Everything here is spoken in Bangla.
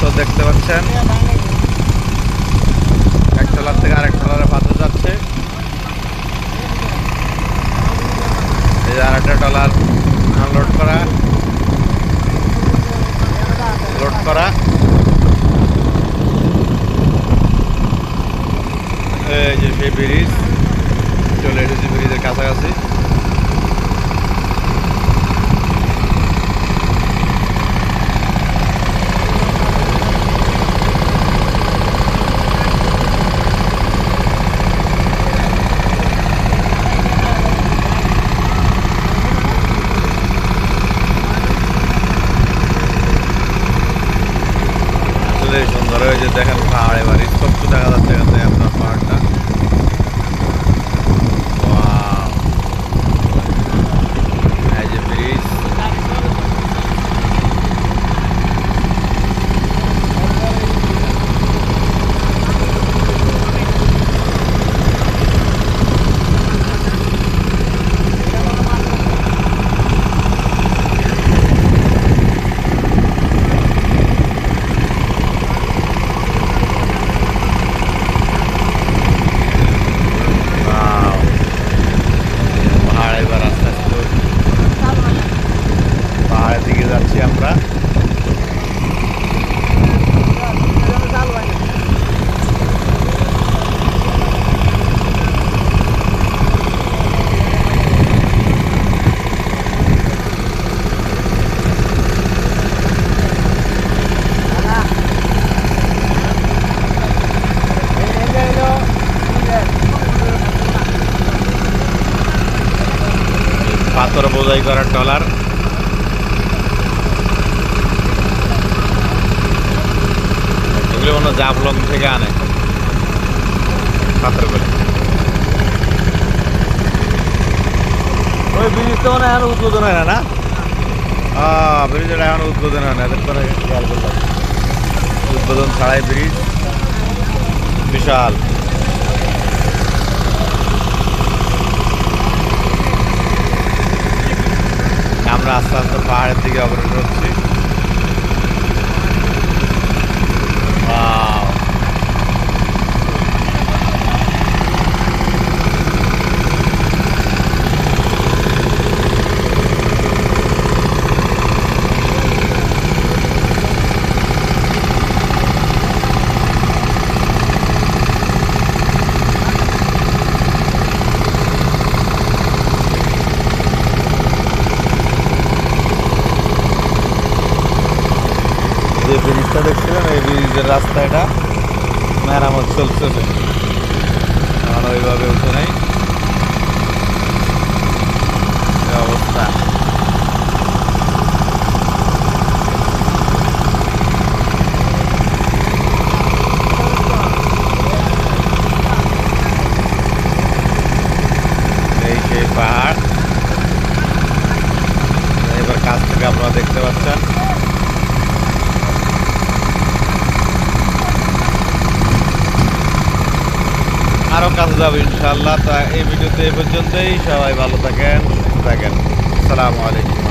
পাথর দেখতে পাচ্ছেন। এক ট্রলার থেকে আরেক ট্রলারে পাথর যাচ্ছে। এই যে আরেকটা ট্রলার আনলোড করা। লোড করা। এই যে সেই ব্রিজ, চলে এসেছি ব্রিজের কাছাকাছি। দেখেন পাহাড়ে বাড়ি স্পষ্ট দেখা যাচ্ছে এখান থেকে আপনার পাহাড়টা Wow! এই যে ব্রিজ Wow! পাহাড়ে এবার আস্তে আস্তে পাহাড়ের দিকে যাচ্ছি আমরা পাথর বোঝাই করা ট্রলার এগুলো মনে থেকে আনে। করে। ওই হয় না হয় না উদ্বোধন ছাড়াই ব্রিজ। বিশাল। আমরা আস্তে আস্তে পাহাড়ের দিকে অগ্রসর হচ্ছি Wow! যে ব্রিজটা দেখছিলেন? এই ব্রিজের রাস্তা এটা, মেরামত চলতেছে এখন ওইভাবে উঠে নাই। অবস্থা। এই সেই পাহাড়। এবার কাছ থেকে আপনারা দেখতে পাচ্ছেন আরও কাছে যাব ইনশাল্লাহ তা এই ভিডিওতে এ পর্যন্তই। সবাই ভালো থাকেন সুস্থ থাকেন। আসসালামু আলাইকুম।